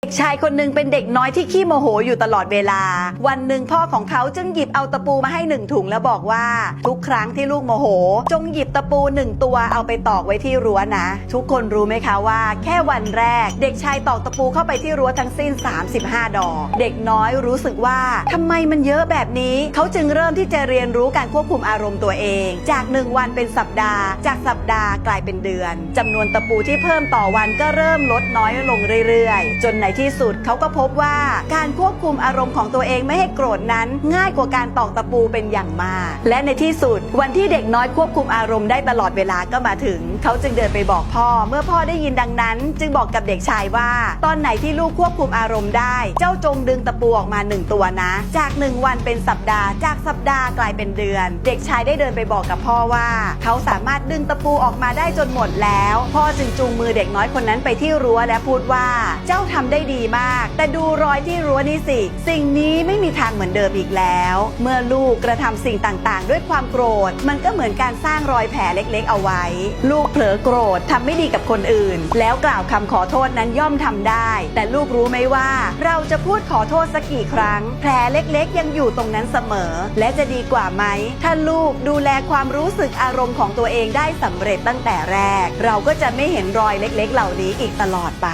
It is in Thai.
เด็กชายคนหนึ่งเป็นเด็กน้อยที่ขี้โมโหอยู่ตลอดเวลา วันหนึ่งพ่อของเขาจึงหยิบเอาตะปูมาให้หนึ่งถุงแล้วบอกว่า ทุกครั้งที่ลูกโมโห จงหยิบตะปูหนึ่งตัวเอาไปตอกไว้ที่รั้วนะ ทุกคนรู้ไหมคะว่า แค่วันแรก เด็กชายตอกตะปูเข้าไปที่รั้วทั้งสิ้น 35 ดอก เด็กน้อยรู้สึกว่าทำไมมันเยอะแบบนี้ เขาจึงเริ่มที่จะเรียนรู้การควบคุมอารมณ์ตัวเอง จากหนึ่งวันเป็นสัปดาห์ จากสัปดาห์กลายเป็นเดือนจำนวนตะปูที่เพิ่มต่อวันก็เริ่มลดน้อยลงเรื่อยๆ จนในที่สุดเขาก็พบว่าการควบคุมอารมณ์ของตัวเองไม่ให้โกรธนั้น ง่ายกว่าการตอกตะปูเป็นอย่างมาก และในที่สุด วันที่เด็กน้อยควบคุมอารมณ์ได้ตลอดเวลาก็มาถึง เขาจึงเดินไปบอกพ่อ เมื่อพ่อได้ยินดังนั้น จึงบอกกับเด็กชายว่า ตอนไหนที่ลูกควบคุมอารมณ์ได้ เจ้าจงดึงตะปูออกมาหนึ่งตัวนะ จากหนึ่งวันเป็นสัปดาห์ จากสัปดาห์กลายเป็นเดือน เด็กชายได้เดินไปบอกกับพ่อว่า เขาสามารถดึงตะปูออกมาได้จนหมดแล้ว พ่อจึงจูงมือเด็กน้อยคนนั้นไปที่รั้วและพูดว่าเจ้าทำได้ได้ดีมาก แต่ดูรอยที่รั้วนี้สิ สิ่งนี้ไม่มีทางเหมือนเดิมอีกแล้ว เมื่อลูกกระทำสิ่งต่างๆ ด้วยความโกรธ มันก็เหมือนการสร้างรอยแผลเล็กๆ เอาไว้ ลูกเผลอโกรธทำไม่ดีกับคนอื่น แล้วกล่าวคำขอโทษนั้นย่อมทำได้ แต่ลูกรู้ไหมว่า เราจะพูดขอโทษสักกี่ครั้ง แผลเล็กๆ ยังอยู่ตรงนั้นเสมอ และจะดีกว่าไหม ถ้าลูกดูแลความรู้สึกอารมณ์ของตัวเองได้สำเร็จตั้งแต่แรก เราก็จะไม่เห็นรอยเล็กๆ เหล่านี้อีกตลอดไป